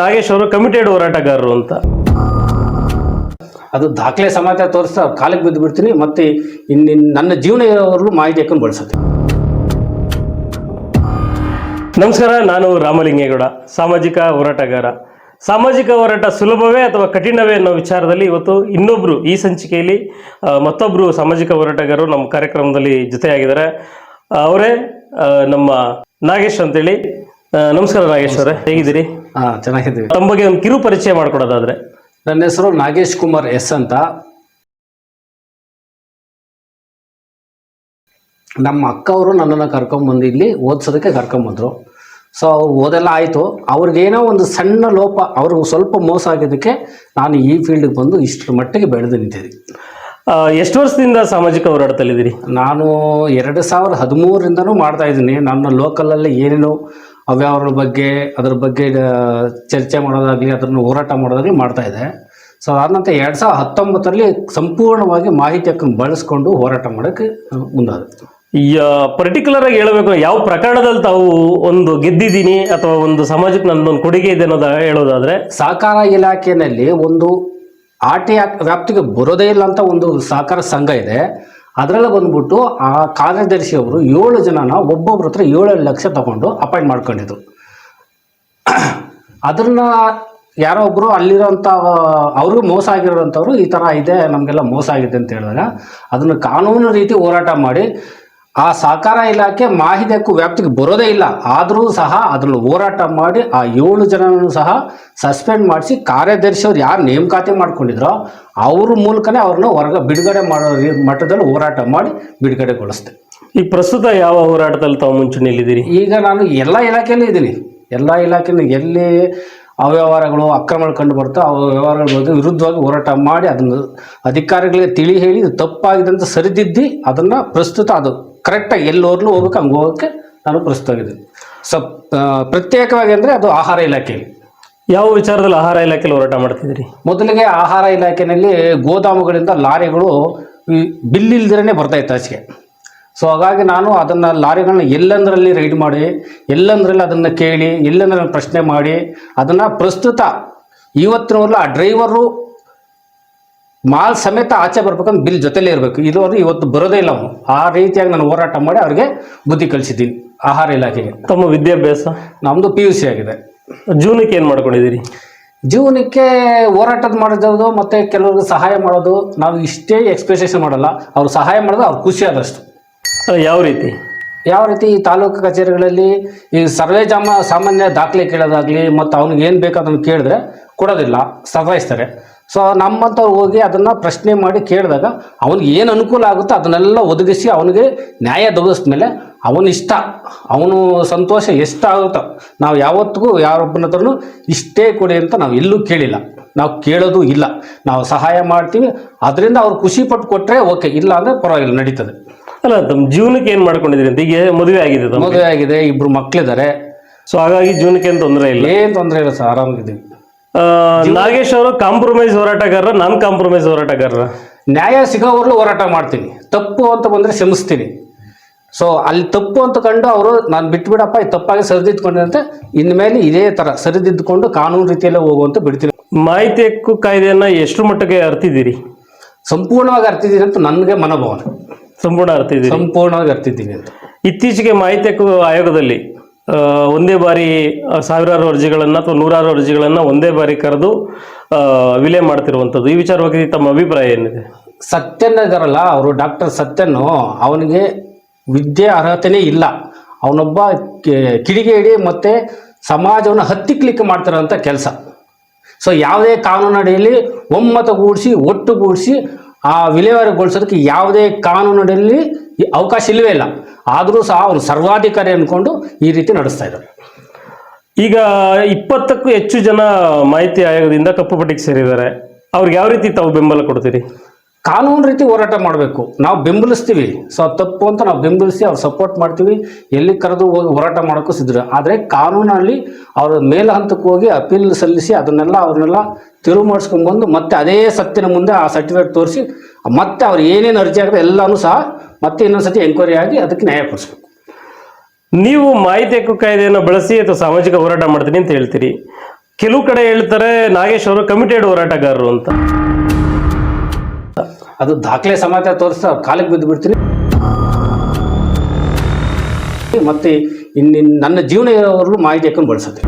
ನಾಗೇಶ್ ಅವರು ಕಮಿಟೆಡ್ ಹೋರಾಟಗಾರರು ಅಂತ. ಅದು ದಾಖಲೆ ಸಮಾಜ ತೋರಿಸ್ತಾ ಕಾಲಿಗೆ ಬಿದ್ದು ಬಿಡ್ತೀನಿ ಮತ್ತೆ ಇನ್ನು ನನ್ನ ಜೀವನ ಇರೋವರೆಗೂ ಮಾಹಿತಿ ಹಾಕೊಂಡು ಬಳಸುತ್ತೆ. ನಮಸ್ಕಾರ ನಾನು ರಾಮಲಿಂಗೇಗೌಡ ಸಾಮಾಜಿಕ ಹೋರಾಟಗಾರ. ಸಾಮಾಜಿಕ ಹೋರಾಟ ಸುಲಭವೇ ಅಥವಾ ಕಠಿಣವೇ ಅನ್ನೋ ವಿಚಾರದಲ್ಲಿ ಇವತ್ತು ಇನ್ನೊಬ್ರು ಈ ಸಂಚಿಕೆಯಲ್ಲಿ ಮತ್ತೊಬ್ರು ಸಾಮಾಜಿಕ ಹೋರಾಟಗಾರರು ನಮ್ಮ ಕಾರ್ಯಕ್ರಮದಲ್ಲಿ ಜೊತೆಯಾಗಿದ್ದಾರೆ. ಅವರೇ ನಮ್ಮ ನಾಗೇಶ್ ಅಂತೇಳಿ. ನಮಸ್ಕಾರ ನಾಗೇಶ್ ಅವರೇ ಹೇಗಿದ್ದೀರಿ? ಹಾ ಚೆನ್ನಾಗಿದ್ದೀವಿ. ತಮ್ಮ ಬಗ್ಗೆ ಒಂದು ಕಿರು ಪರಿಚಯ ಮಾಡ್ಕೊಡೋದಾದ್ರೆ. ನನ್ನ ಹೆಸರು ನಾಗೇಶ್ ಕುಮಾರ್ ಎಸ್ ಅಂತ. ನಮ್ಮ ಅಕ್ಕವರು ನನ್ನನ್ನು ಕರ್ಕೊಂಬಂದು ಇಲ್ಲಿ ಓದಿಸೋದಕ್ಕೆ ಕರ್ಕೊಂಬಂದರು ಸೊ ಅವ್ರು ಓದೆಲ್ಲ ಆಯಿತು. ಅವ್ರಿಗೇನೋ ಒಂದು ಸಣ್ಣ ಲೋಪ ಅವ್ರಿಗೆ ಸ್ವಲ್ಪ ಮೋಸ ಆಗಿದ್ದಕ್ಕೆ ನಾನು ಈ ಫೀಲ್ಡಿಗೆ ಬಂದು ಇಷ್ಟರ ಮಟ್ಟಿಗೆ ಬೆಳೆದು ನಿಂತಿದ್ದೀನಿ. ಎಷ್ಟು ವರ್ಷದಿಂದ ಸಾಮಾಜಿಕ ಹೋರಾಟದಲ್ಲಿದ್ದೀರಿ? ನಾನು ಎರಡು ಸಾವಿರದ ಹದಿಮೂರರಿಂದನೂ ಮಾಡ್ತಾ ಇದ್ದೀನಿ. ನನ್ನ ಲೋಕಲಲ್ಲಿ ಏನೇನು ಅವ್ಯವಹಾರಗಳ ಬಗ್ಗೆ ಅದ್ರ ಬಗ್ಗೆ ಚರ್ಚೆ ಮಾಡೋದಾಗಲಿ ಅದನ್ನು ಹೋರಾಟ ಮಾಡೋದಾಗಲಿ ಮಾಡ್ತಾ ಇದೆ. ಸೊ ಅದಾದ ನಂತರ ಎರಡು ಸಾವಿರದ ಹತ್ತೊಂಬತ್ತರಲ್ಲಿ ಸಂಪೂರ್ಣವಾಗಿ ಮಾಹಿತಿ ಹಕ್ಕನ್ನು ಬಳಸ್ಕೊಂಡು ಹೋರಾಟ ಮಾಡೋಕ್ಕೆ ಈ ಪರ್ಟಿಕ್ಯುಲರ್ ಆಗಿ ಹೇಳಬೇಕು ಯಾವ ಪ್ರಕರಣದಲ್ಲಿ ತಾವು ಒಂದು ಗೆದ್ದಿದ್ದೀನಿ ಅಥವಾ ಒಂದು ಸಮಾಜಕ್ಕೆ ನನ್ನೊಂದು ಕೊಡುಗೆ ಇದೆ ಅನ್ನೋದ ಹೇಳೋದಾದ್ರೆ? ಸಹಕಾರ ಇಲಾಖೆಯಲ್ಲಿ ಒಂದು ಆರ್ ಟಿ ವ್ಯಾಪ್ತಿಗೆ ಬರೋದೇ ಇಲ್ಲ ಅಂತ ಒಂದು ಸಹಕಾರ ಸಂಘ ಇದೆ. ಅದರಲ್ಲಿ ಬಂದ್ಬಿಟ್ಟು ಆ ಕಾರ್ಯದರ್ಶಿ ಅವರು ಏಳು ಜನನ ಒಬ್ಬೊಬ್ರ ಹತ್ರ ಏಳೇಳು ಲಕ್ಷ ತಗೊಂಡು ಅಪಾಯಿಂಟ್ ಮಾಡ್ಕೊಂಡಿದ್ರು. ಅದನ್ನ ಯಾರೋ ಒಬ್ಬರು ಅಲ್ಲಿರೋಂಥ ಅವ್ರಿಗೂ ಮೋಸ ಆಗಿರೋಂಥವ್ರು ಈ ಥರ ಇದೆ, ನಮಗೆಲ್ಲ ಮೋಸ ಆಗಿದೆ ಅಂತ ಹೇಳಿದಾಗ, ಅದನ್ನು ಕಾನೂನು ರೀತಿ ಹೋರಾಟ ಮಾಡಿ ಆ ಸಹಕಾರ ಇಲಾಖೆ ಮಾಹಿತಿ ಹಕ್ಕು ವ್ಯಾಪ್ತಿಗೆ ಬರೋದೇ ಇಲ್ಲ. ಆದರೂ ಸಹ ಅದರಲ್ಲಿ ಹೋರಾಟ ಮಾಡಿ ಆ ಏಳು ಜನರನ್ನು ಸಹ ಸಸ್ಪೆಂಡ್ ಮಾಡಿಸಿ ಕಾರ್ಯದರ್ಶಿ ಅವ್ರು ಯಾರು ನೇಮಕಾತಿ ಮಾಡ್ಕೊಂಡಿದ್ರೋ ಅವ್ರ ಮೂಲಕನೇ ಅವ್ರನ್ನ ಹೊರಗ ಬಿಡುಗಡೆ ಮಾಡೋ ಮಟ್ಟದಲ್ಲಿ ಹೋರಾಟ ಮಾಡಿ ಬಿಡುಗಡೆಗೊಳಿಸ್ತೆ ಈ ಪ್ರಸ್ತುತ ಯಾವ ಹೋರಾಟದಲ್ಲಿ ತಾವು ಮುಂಚೂಣಿಯಲ್ಲಿದ್ದೀರಿ ಈಗ ನಾನು ಎಲ್ಲ ಇಲಾಖೆಯಲ್ಲೂ ಇದ್ದೀನಿ. ಎಲ್ಲ ಇಲಾಖೆಯಲ್ಲಿ ಎಲ್ಲಿ ಅವ್ಯವಹಾರಗಳು ಅಕ್ರಮಗಳು ಕಂಡು ಬರ್ತೋ ಆ ವ್ಯವಹಾರಗಳ ಬಗ್ಗೆ ವಿರುದ್ಧವಾಗಿ ಹೋರಾಟ ಮಾಡಿ ಅದನ್ನು ಅಧಿಕಾರಿಗಳಿಗೆ ತಿಳಿ ಹೇಳಿ ಇದು ತಪ್ಪಾಗಿದೆ ಅಂತ ಸರಿದಿದ್ದಿ ಅದನ್ನು ಪ್ರಸ್ತುತ ಅದು ಕರೆಕ್ಟಾಗಿ ಎಲ್ಲೋರ್ಲು ಹೋಗ್ಬೇಕು ಹಂಗೆ ಹೋಗೋಕ್ಕೆ ನಾನು ಪ್ರಸ್ತುತ ಆಗಿದ್ದೀನಿ ಸೊ ಪ್ರತ್ಯೇಕವಾಗಿ ಅಂದರೆ ಅದು ಆಹಾರ ಇಲಾಖೆಯಲ್ಲಿ ಯಾವ ವಿಚಾರದಲ್ಲಿ ಆಹಾರ ಇಲಾಖೆಯಲ್ಲಿ ಹೋರಾಟ ಮಾಡ್ತಿದ್ದೀರಿ? ಮೊದಲಿಗೆ ಆಹಾರ ಇಲಾಖೆಯಲ್ಲಿ ಗೋದಾಮುಗಳಿಂದ ಲಾರಿಗಳು ಬಿಲ್ಲಿಲ್ದಿರೇ ಬಿಲ್ ಇಲ್ದಿರೇ ಬರ್ತಾ ಇತ್ತು ಆಚೆಗೆ ಸೊ ಹಾಗಾಗಿ ನಾನು ಅದನ್ನು ಲಾರಿಗಳನ್ನ ಎಲ್ಲಂದ್ರಲ್ಲಿ ರೈಡ್ ಮಾಡಿ ಎಲ್ಲಂದ್ರಲ್ಲಿ ಅದನ್ನು ಕೇಳಿ ಎಲ್ಲಂದ್ರಲ್ಲಿ ಪ್ರಶ್ನೆ ಮಾಡಿ ಅದನ್ನು ಪ್ರಸ್ತುತ ಇವತ್ತಿನವರೆಲ್ಲ ಆ ಡ್ರೈವರು ಮಾಲ್ ಸಮೇತ ಆಚೆ ಬರ್ಬೇಕಂದ್ರೆ ಬಿಲ್ ಜೊತೆಲೇ ಇರಬೇಕು. ಇದು ಅದು ಇವತ್ತು ಬರೋದೇ ಇಲ್ಲ ಅವನು. ಆ ರೀತಿಯಾಗಿ ನಾನು ಹೋರಾಟ ಮಾಡಿ ಅವ್ರಿಗೆ ಬುದ್ಧಿ ಕಲಿಸಿದ್ದೀನಿ. ಆಹಾರ ಇಲಾಖೆಗೆ. ತಮ್ಮ ವಿದ್ಯಾಭ್ಯಾಸ? ನಮ್ಮದು ಪಿ ಯು ಸಿ ಆಗಿದೆ. ಜೀವನಕ್ಕೆ ಏನು ಮಾಡ್ಕೊಂಡಿದ್ದೀರಿ? ಜೀವನಕ್ಕೆ ಹೋರಾಟದ ಮಾಡೋದು ಮತ್ತೆ ಕೆಲವ್ರಿಗೆ ಸಹಾಯ ಮಾಡೋದು ನಾವು ಇಷ್ಟೇ ಎಕ್ಸ್ಪೆಕ್ಟೇಷನ್ ಮಾಡಲ್ಲ. ಅವ್ರು ಸಹಾಯ ಮಾಡೋದು ಅವ್ರು ಖುಷಿ ಆದಷ್ಟು. ಯಾವ ರೀತಿ? ಯಾವ ರೀತಿ ಈ ತಾಲೂಕು ಕಚೇರಿಗಳಲ್ಲಿ ಈ ಸರ್ವೇ ಜಾಮ ಸಾಮಾನ್ಯ ದಾಖಲೆ ಕೇಳೋದಾಗ್ಲಿ ಮತ್ತು ಅವ್ನಿಗೆ ಏನು ಬೇಕು ಅದನ್ನು ಕೇಳಿದ್ರೆ ಕೊಡೋದಿಲ್ಲ ಸತಾಯಿಸ್ತಾರೆ. ಸೊ ನಮ್ಮಂತ ಹೋಗಿ ಅದನ್ನು ಪ್ರಶ್ನೆ ಮಾಡಿ ಕೇಳಿದಾಗ ಅವ್ನಿಗೆ ಏನು ಅನುಕೂಲ ಆಗುತ್ತೋ ಅದನ್ನೆಲ್ಲ ಒದಗಿಸಿ ಅವನಿಗೆ ನ್ಯಾಯ ಮೇಲೆ ಅವನ ಇಷ್ಟ ಅವನು ಸಂತೋಷ ಎಷ್ಟಾಗುತ್ತೋ ನಾವು ಯಾವತ್ತಿಗೂ ಯಾರೊಬ್ಬನ ಹತ್ರನೂ ಇಷ್ಟೇ ಕೊಡಿ ಅಂತ ನಾವು ಎಲ್ಲೂ ಕೇಳಿಲ್ಲ. ನಾವು ಕೇಳೋದು ಇಲ್ಲ. ನಾವು ಸಹಾಯ ಮಾಡ್ತೀವಿ. ಅದರಿಂದ ಅವ್ರು ಖುಷಿ ಪಟ್ಟು ಕೊಟ್ಟರೆ ಓಕೆ ಇಲ್ಲ ಅಂದರೆ ಪರವಾಗಿಲ್ಲ ನಡೀತದೆ. ಅಲ್ಲ ತಮ್ಮ ಜೀವನಕ್ಕೆ ಏನು ಮಾಡ್ಕೊಂಡಿದ್ದೀರಿ ಅಂತ? ಈಗ ಮದುವೆ ಆಗಿದೆ ಮದುವೆ ಆಗಿದೆ ಇಬ್ಬರು ಮಕ್ಕಳಿದ್ದಾರೆ ಸೊ ಹಾಗಾಗಿ ಜೀವನಕ್ಕೆ ಏನು ತೊಂದರೆ ಇಲ್ಲ? ಏನು ತೊಂದರೆ ಇಲ್ಲ ಸರ್ ಆರಾಮಾಗಿದ್ದೀವಿ. ನಾಗೇಶ್ ಅವರು ಕಾಂಪ್ರಮೈಸ್ ಹೋರಾಟಗಾರರ ನಾನ್ ಕಾಂಪ್ರಮೈಸ್ ಹೋರಾಟಗಾರರ? ನ್ಯಾಯ ಸಿಗೋವರೆಗೂ ಹೋರಾಟ ಮಾಡ್ತೀನಿ. ತಪ್ಪು ಅಂತ ಬಂದ್ರೆ ಕ್ಷಮಿಸ್ತೀನಿ. ಸೊ ಅಲ್ಲಿ ತಪ್ಪು ಅಂತ ಕಂಡು ಅವರು ನಾನು ಬಿಟ್ಬಿಡಪ್ಪ ಇದು ತಪ್ಪಾಗಿ ಸರಿದಿದ್ಕೊಂಡೆ ಇನ್ಮೇಲೆ ಇದೇ ತರ ಸರಿದಿದ್ದುಕೊಂಡು ಕಾನೂನು ರೀತಿಯಲ್ಲೇ ಹೋಗುವಂತ ಬಿಡ್ತೀನಿ. ಮಾಹಿತಿ ಹಕ್ಕು ಕಾಯ್ದೆಯನ್ನ ಎಷ್ಟು ಮಟ್ಟಿಗೆ ಅರ್ತಿದ್ದೀರಿ? ಸಂಪೂರ್ಣವಾಗಿ ಅರ್ತಿದ್ದೀನಿ ಅಂತ ನನಗೆ ಮನೋಭಾವನೆ. ಸಂಪೂರ್ಣ ಅರ್ತಿದ್ದೀರಿ? ಸಂಪೂರ್ಣವಾಗಿ ಅರ್ತಿದ್ದೀನಿ ಅಂತ. ಇತ್ತೀಚೆಗೆ ಮಾಹಿತಿ ಹಕ್ಕು ಆಯೋಗದಲ್ಲಿ ಒಂದೇ ಬಾರಿ ಸಾವಿರಾರು ಅರ್ಜಿಗಳನ್ನು ಅಥವಾ ನೂರಾರು ಅರ್ಜಿಗಳನ್ನು ಒಂದೇ ಬಾರಿ ಕರೆದು ವಿಲೆ ಮಾಡ್ತಿರುವಂಥದ್ದು. ಈ ವಿಚಾರವಾಗಿ ತಮ್ಮ ಅಭಿಪ್ರಾಯ ಏನಿದೆ? ಸತ್ಯನ್ ಇದಾರಲ್ಲ, ಅವರು ಡಾಕ್ಟರ್ ಸತ್ಯನ್ ಅವನಿಗೆ ವಿದ್ಯೆ ಅರ್ಹತೆನೇ ಇಲ್ಲ. ಅವನೊಬ್ಬ ಕಿಡಿಗೇಡಿ ಮತ್ತು ಸಮಾಜವನ್ನು ಹತ್ತಿಕ್ಲಿಕ್ಕೆ ಮಾಡ್ತಿರೋಂಥ ಕೆಲಸ. ಸೊ ಯಾವುದೇ ಕಾನೂನಡಿಯಲ್ಲಿ ಒಮ್ಮತಗೂಡಿಸಿ ಒಟ್ಟುಗೂಡಿಸಿ ಆ ವಿಲೇವಾರಿಗೊಳಿಸೋದಕ್ಕೆ ಯಾವುದೇ ಕಾನೂನಿನಲ್ಲಿ ಅವಕಾಶ ಇಲ್ಲವೇ ಇಲ್ಲ. ಆದರೂ ಸಹ ಅವರು ಸರ್ವಾಧಿಕಾರಿ ಅಂದ್ಕೊಂಡು ಈ ರೀತಿ ನಡೆಸ್ತಾ ಇದ್ದಾರೆ. ಈಗ ಇಪ್ಪತ್ತಕ್ಕೂ ಹೆಚ್ಚು ಜನ ಮಾಹಿತಿ ಆಯೋಗದಿಂದ ಕಪ್ಪು ಪಟ್ಟಿಗೆ ಸೇರಿದ್ದಾರೆ. ಅವ್ರಿಗೆ ಯಾವ ರೀತಿ ತಾವು ಬೆಂಬಲ ಕೊಡ್ತೀರಿ? ಕಾನೂನು ರೀತಿ ಹೋರಾಟ ಮಾಡಬೇಕು. ನಾವು ಬೆಂಬಲಿಸ್ತೀವಿ. ಸೊ ತಪ್ಪು ಅಂತ ನಾವು ಬೆಂಬಲಿಸಿ ಅವ್ರು ಸಪೋರ್ಟ್ ಮಾಡ್ತೀವಿ. ಎಲ್ಲಿ ಕರೆದು ಹೋಗಿ ಹೋರಾಟ ಮಾಡೋಕ್ಕೂ ಸಿದ್ಧರು. ಆದರೆ ಕಾನೂನಲ್ಲಿ ಅವರ ಮೇಲ ಹಂತಕ್ಕೆ ಹೋಗಿ ಅಪೀಲ್ ಸಲ್ಲಿಸಿ ಅದನ್ನೆಲ್ಲ ಅವ್ರನ್ನೆಲ್ಲ ತಿರುವು ಮಾಡಿಸ್ಕೊಂಡ್ಬಂದು ಮತ್ತೆ ಅದೇ ಸತ್ತಿನ ಮುಂದೆ ಆ ಸರ್ಟಿಫಿಕೇಟ್ ತೋರಿಸಿ ಮತ್ತೆ ಅವ್ರು ಏನೇನು ಅರ್ಜಿ ಆಗಿದೆ ಎಲ್ಲನೂ ಸಹ ಮತ್ತೆ ಇನ್ನೊಂದ್ಸತಿ ಎಂಕ್ವೈರಿ ಆಗಿ ಅದಕ್ಕೆ ನ್ಯಾಯ ಕೊಡಿಸ್ಬೇಕು. ನೀವು ಮಾಹಿತಿ ಹಕ್ಕು ಕಾಯ್ದೆಯನ್ನು ಬಳಸಿ ಅಥವಾ ಸಾಮಾಜಿಕ ಹೋರಾಟ ಮಾಡ್ತೀನಿ ಅಂತ ಹೇಳ್ತೀರಿ. ಕೆಲವು ಕಡೆ ಹೇಳ್ತಾರೆ ನಾಗೇಶ್ ಅವರು ಕಮಿಟೆಡ್ ಹೋರಾಟಗಾರರು ಅಂತ. ಅದು ದಾಖಲೆ ಸಮೇತ ತೋರಿಸ್ತಾ ಕಾಲಿಗೆ ಬಿದ್ದು ಬಿಡ್ತೀನಿ ಮತ್ತೆ ಇನ್ನು ನನ್ನ ಜೀವನ ಇರೋವರೆಗೂ ಮಾಹಿತಿ ಹಾಕೊಂಡು ಬಳಸುತ್ತೆ.